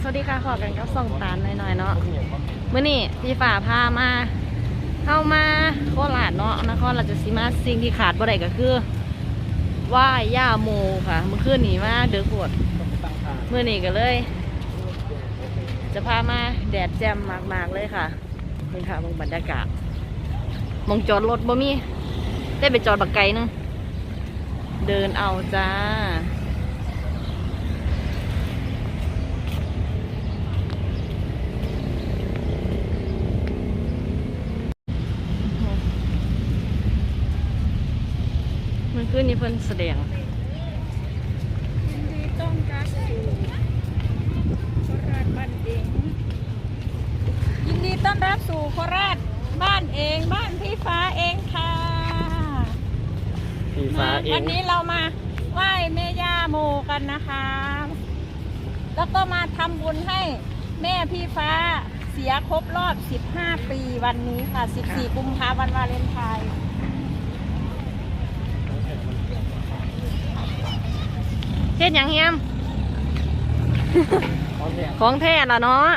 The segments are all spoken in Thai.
สวัสดีค่ะขอกันกับส่องตาลหน่อยๆเนาะเมื้อนี้พี่ฝ่าพามาเข้ามาโคราชเนาะนครราชสีมาสิ่งที่ขาดบ่ได้ก็คือไหว้ย่าโมค่ะ เมื่อคืนนี้มาเดือโคตรมื้อนี้ก็เลย จะพามาแดดแจ่มมากๆเลยค่ะนี่ค่ะมองบรรยากาศมองจอดรถบ่มีได้ไปจอดบักไกลนึงเดินเอาจ้า มันขึ้นนี่เพิ่นแสดงยินดีต้อนรับสู่โคราชบ้านเอง ยินดีต้อนรับสู่โคราชบ้านเองบ้านพี่ฟ้าเองค่ะพี่ฟ้าเอวังนนี้เรามาไหว้แม่ย่าโมกันนะคะ แล้วก็มาทำบุญให้แม่พี่ฟ้าเสียครบรอบ 15 ปีวันนี้ค่ะ 14 กุมภาพันธ์วาเลนไทน์ เฮ็ดหยังเฮียม ของแท้ละเนาะ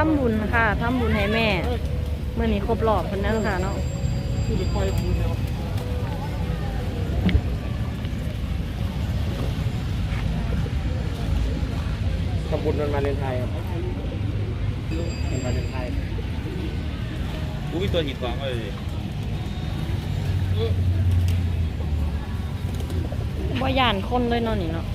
ทำบุญค่ะทำบุญให้แม่เมื่อนี้ครบรอบเพิ่นนั่นค่ะเนาะทำบุญวันวาเลนไทน์ครับวันวาเลนไทน์กูมีตัวหินกองก็เลยบ่ย่านคนเลยเนาะนี่เนาะ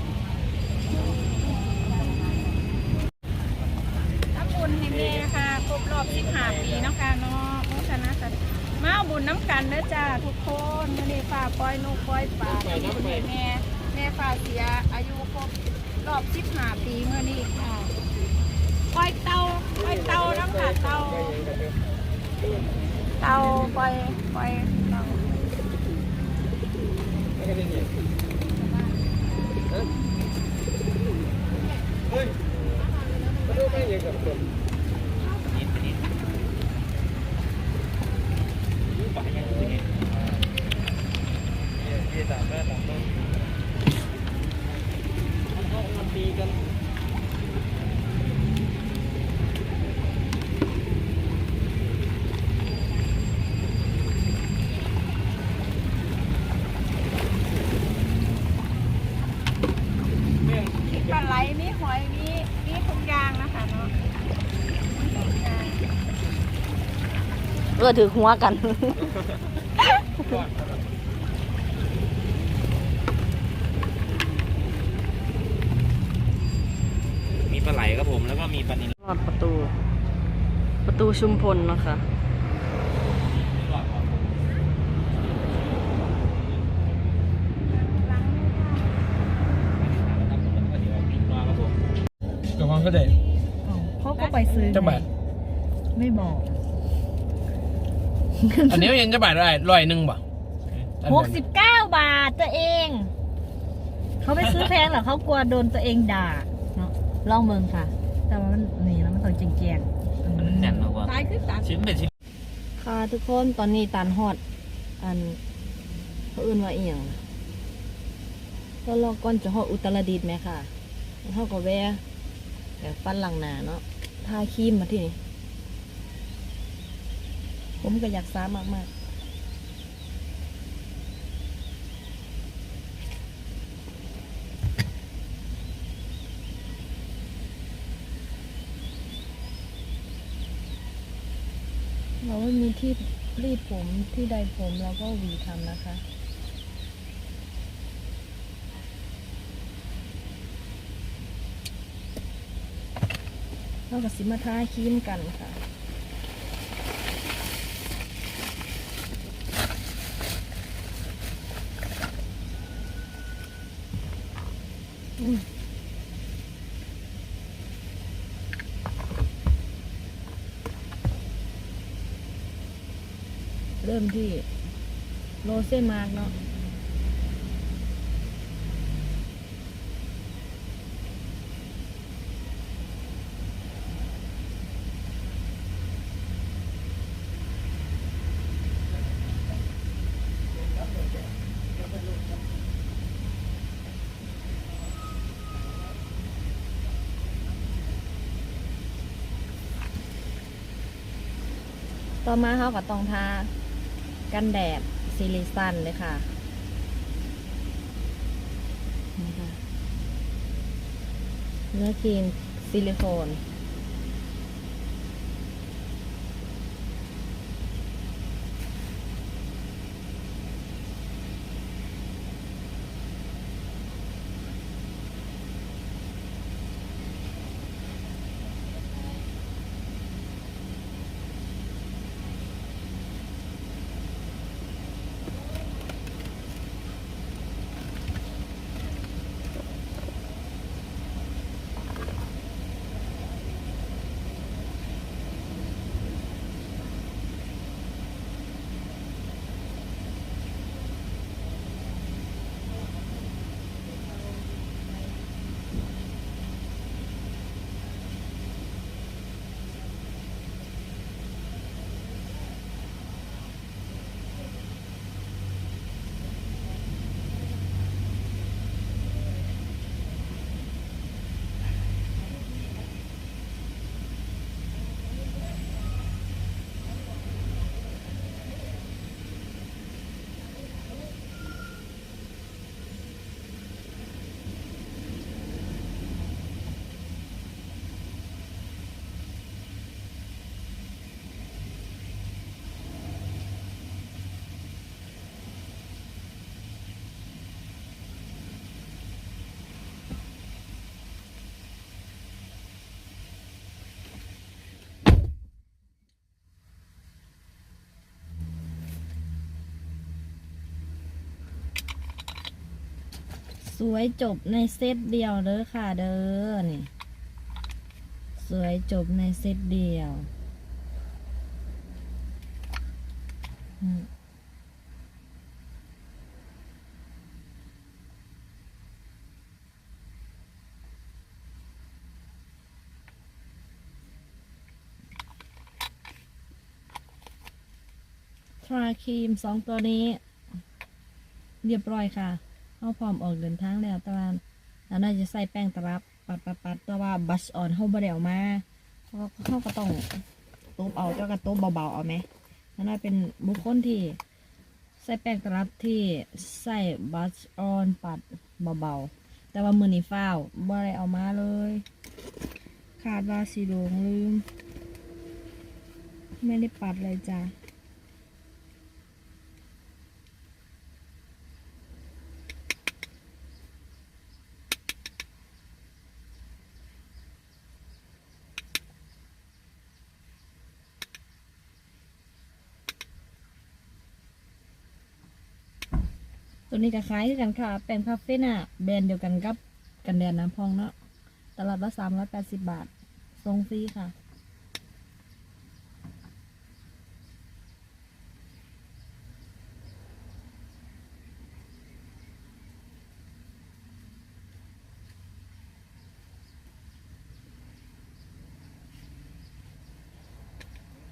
ทำบุญใช่ค่ะครบรอบ15ปีเนาะค่ะเนาะโมทนาสาธุมาเอาบุญน้ำกันเด้อจ้าทุกคนมือนี้ฟ้าปล่อยนกปล่อยปลาแม่แม่ฟ้าเสียอายุครบรอบ15ปีเมื่อนี้ค่ะปล่อยเตาปล่อยเตาน้ำค่ะเตาเตาปล่อยปล่อยเตาหิน เออถือหัวกัน มีปลาไหลครับผม แล้วก็มีปลานิลรอดประตู ประตูชุมพลเนาะค่ะกับความก็ได้เขาก็ไปซื้อจะบาทไม่บอก อันนี้ยังจะบาทได้ร้อยหนึ่งบ่หกสิบเก้าบาทตัวเอง เขาไม่ซื้อแพงหรอกเขากลัวโดนตัวเองด่าเนาะลองเมืองค่ะ แต่ว่ามันนี่แล้วมันต้องจริงแจงมันแน่นมากกว่าตายขึ้นตาชิ้นเป็นชิ้นค่ะทุกคนตอนนี้ตานฮอด อันเขาอื่นว่าเอียงก็รอก่อนจะฮอดอุตรดิตถ์ไหมค่ะแล้วเขาก็แวะแบบฟันหลังหนาเนาะทาครีมมาที่นี่ ผมก็อยากซ้ามากๆเราไม่มีที่รีดผมที่ใดผมเราก็หวีทำนะคะเรากับสิมาทาครีมกันค่ะ เริ่มที่โรเซมาร์กเนาะ ต่อมาเขาก็ต้องทากันแดดซิลิซันเลยค่ะนี่ค่ะเนื้อครีมซิลิโคน วยจบในเซตเดียวเด้อค่ะเด้อนี่ สวยจบในเซตเดียวอืมทราครีมสองตัวนี้ เรียบร้อยค่ะ เขาพร้อมออกเดินทางแล้วแต่ว่าเราน่าจะใส่แป้งตรับ ปัดปัดปัดแต่ว่าบัชออนเขาบ่ได้เออกมาเขาเขาก็ต้องตบเอาเจ้ากระตบเบาๆเอาไหมนั่นน่าเป็นบุคคลที่ใส่แป้งตรับที่ใส่บัชออนปัดเบาๆ แต่ว่ามือนี้ฟ้าวบ่ได้เอามาเลย ขาดว่าสีลงลืม ไม่ได้ปัดเลยจ้ะ นี้ก็คล้ายกันค่ะ เป็นคาเฟ่น่ะแบรนด์เดียวกันกับกันแดดน้ำพองเนาะตลาดละสามร้อยแปดสิบบาททรงฟรีค่ะ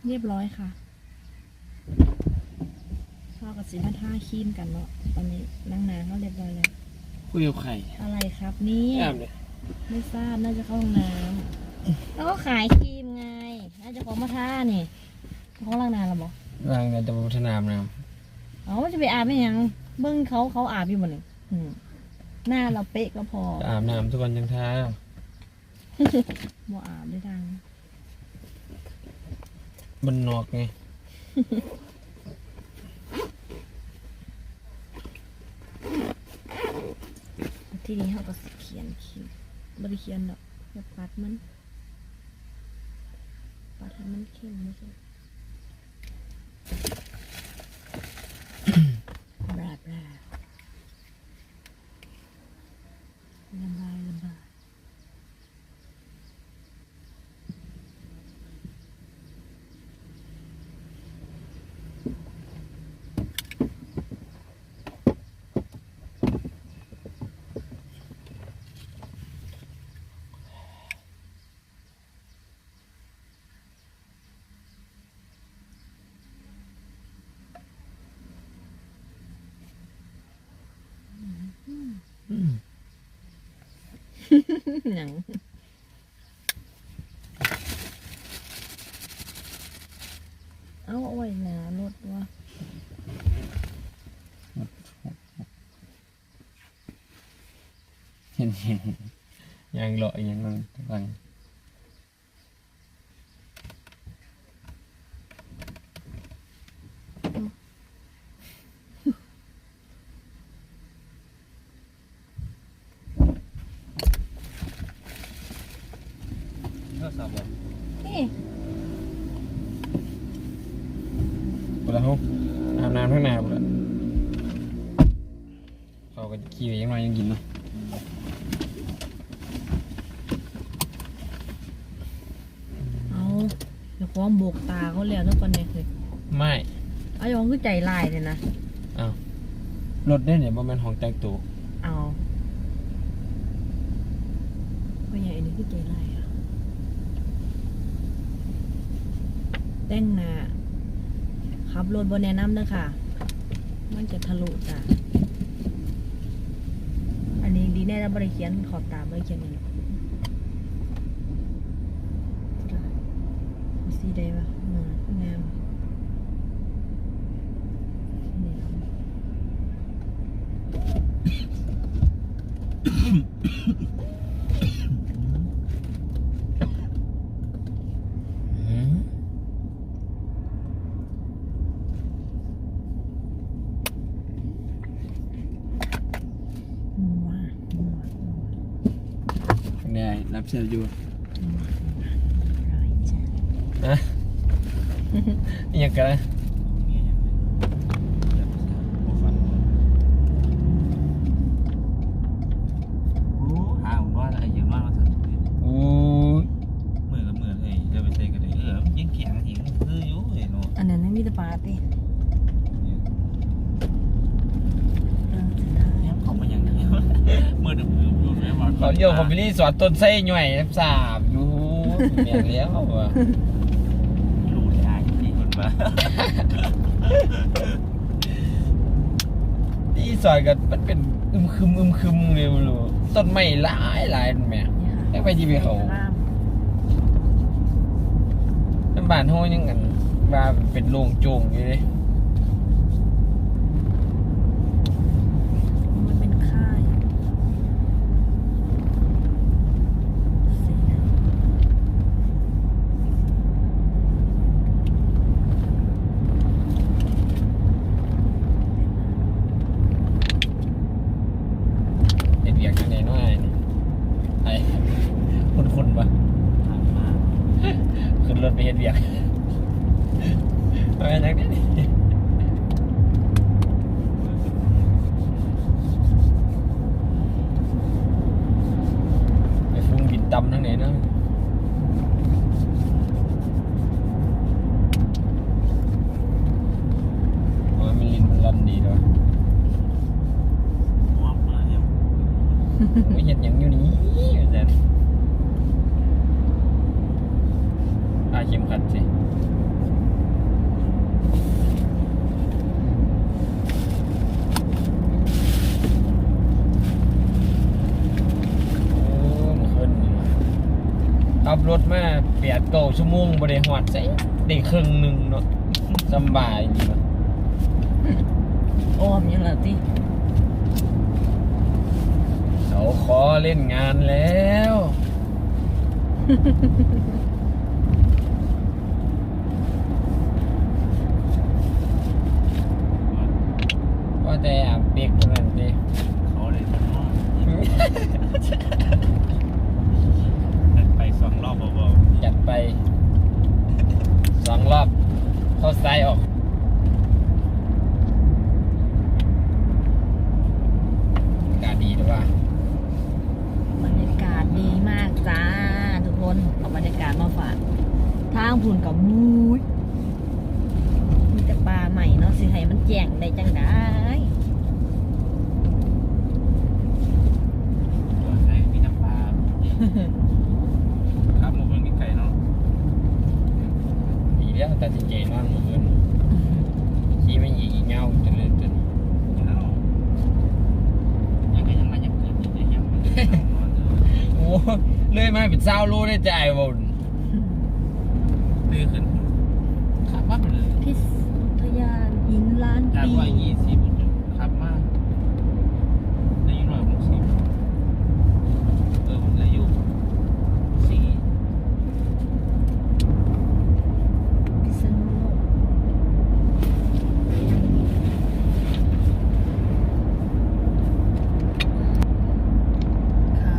เรียบร้อยค่ะ พ่อกับสิมาท่าคีมกันเนาะตอนนี้นั่งนานเขาเรียบร้อยแล้วคุยกับใครอะไรครับเนี่ยแอมเนี่ยไม่ทราบน่าจะเข้าห้องน้ำแล้วก็ขายครีมไง น่าจะของมาท่านี่เขาล้างนานหรอบอกวางกันจะพัฒนามนะอ๋อจะไปอาบไม่ยัง เบิ้งเขาเขาอาบอยู่หมดเลยอืมหน้าเราเป๊ะก็พออาบน้ำทุกวันยังท้าบ่อาบด้วยทางบนนอกไง ที่นี้เขาก็สเขียนคิ้วบริเขียนดอกแค่ปัดมัน ปัดให้มันเข้มไม่ใช่ บลาบลาระบายเล หนังเอาอาไว้หนารถวะเห็นเห็นยังลาะยังมันฟังโทรศัพท์บ่ นี่ ปวดแล้วอาบน้ำข้างหน้าปวดเขาก็ขี่ไปยังไงยังกินเนาะ เอาเดี๋ยวฟ้องโบ กตาเขาแล้วเนั่นก่อนเนี่ยคือไม่เอายองคือใจลายเลยนะอ้าวรถได้เนี่ยบ่แม่นห้องแต่งตัวเอาพ่อใหญ่อันนี้คือใจลายอะแต่งหน้าขับรถบนแนะนำเด้อค่ะ มันจะทะลุจ้ะอันนี้ดีแน่แล้วบริเขียนขอบตาบริเขียนนี่ หรอกสีได้ป นะอิหยังกันนะหาผมว่าไอ้ยังว่ามาสักโอ้ยมือกับมือเลยจะไปใส่กันเลยเออยิ่งแข็งยิ่งคืออยู่เห็นเนาะอันนั้นไม่มีแต่ปลาติเออจะได้ยังเขามาอย่างนี้มือดึงอยู่ไหนวะเขาเดียวผมไปรีสอร์ทต้นไส้หน่วยสาบอยู่แม่งเลี้ยงเขาว่ะรู้ได้ ที่คนมารีสอร์ทกันมันเป็นอึมครึมอึมครึมเลยบ่รู้ต้นไม้หลายหลายนั่นแม่นี่ค่ะแล้วไปที่ไปเขาล่ามน้ำบานห้องยังกันว่าเป็นโล่งโจงอยู่เลย มันเป็นค่ายสีไหน เห็นเบียกยังไงน้อยนี่ไอ้คุณคุณปะขึ้นรถไปเห็นเบียกไปยังไงนี่ไอ้ฟุ้งบินดำทั้งไหนเนาะอ๋อมันลินมันรันดีด้วย ไม่เห็นอย่างอยู่นี้อาจารย์อาเข็มขัดสิโอ้มันขึ้นนี่ว่ะขับรถมาแปดเก้าชั่วโมงบริหอดใส่ได้ครึ่งหนึ่งเนาะสำบายจริงๆว่ะโอ้มยังเหรอติ เขาขอเล่นงานแล้ว ว่าแต่อาเปียกเท่านั้นดิเขาเลยมันว่าไปสองรอบเบาจัดไปสองรอบเข้าซ้ายออกอากาศดีหรือว่า บรรยากาศดีมากจ้า ทุกคนเอาบรรยากาศมาฝากทางพุ่นกับมูยมีแต่ปลาใหม่เนาะสิให้มันแจ้งได้จังได้ๆตัวใส่มีน้ำปลาครับมันเป็นไก่เนาะดีแล้วแต่จริงๆนอนเมื่อคืนขี้ไม่หยีเงาจนเลยจนยังก็ยังมายังเกิดอีกยังมันนอนโอ้โหเลยมาเป็นเศร้าโลได้ใจายบ่น เดือขึ้นขับมาไปเลยพิษอุทยานหินล้านจากปีว่ายี่สิบขับมาได้อยู่หน่อยหกสิบเออมันได้อยู่สี่พิษณุโลกค่ะ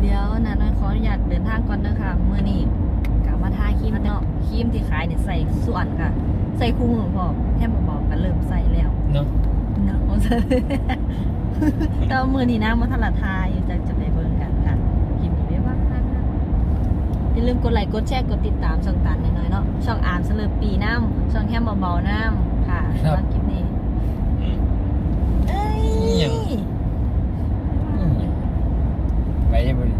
เดี๋ยวนะน้อยขออนุญาตเดินทางก่อนเด้อค่ะมื้อนี้กลับ มาทาครีมเนาะครีมที่ขายเนี่ยใส่ส่วนค่ะ ใส่คู่มือพอแค่เบาๆก็เริ่มใส่แล้วเนาะเนาะแต่ว่ามือนี้นะมาทลาทาอยู่จะจะไปเบิ่งกันค่ะคลิปนี้ไว้ว่ากันนะอย่าลืมกดไลค์กดแชร์กดติดตามช่องตันหน่อยๆเนาะช่องอาร์มเสลอปีน้ำช่องแค่เบาๆน้ำค่ะสำหรับคลิปนี้เอ้ยไปยังบ่นี่